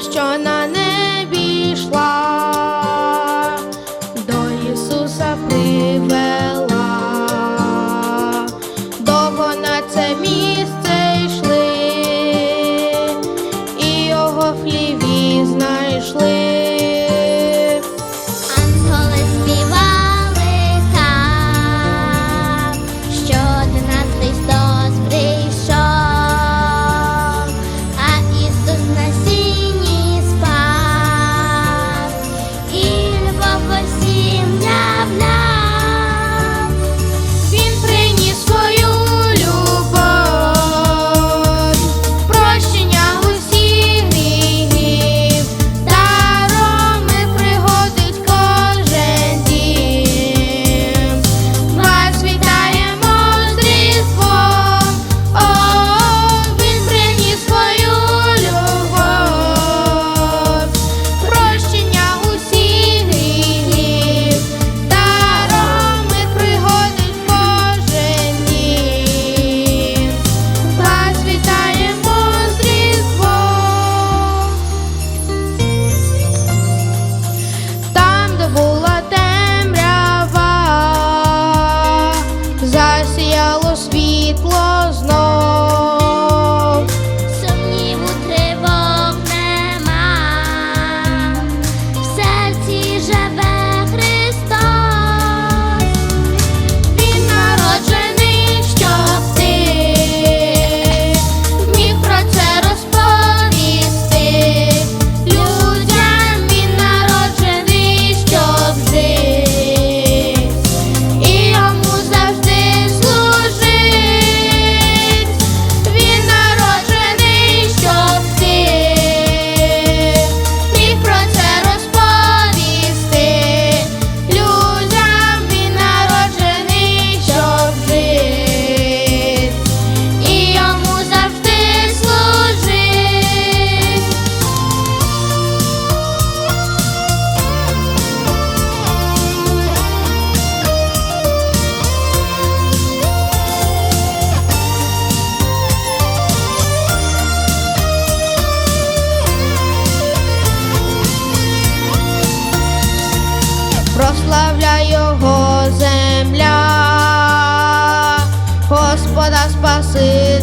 що на небі йшла, до Ісуса привела, довго на це місце. todas pases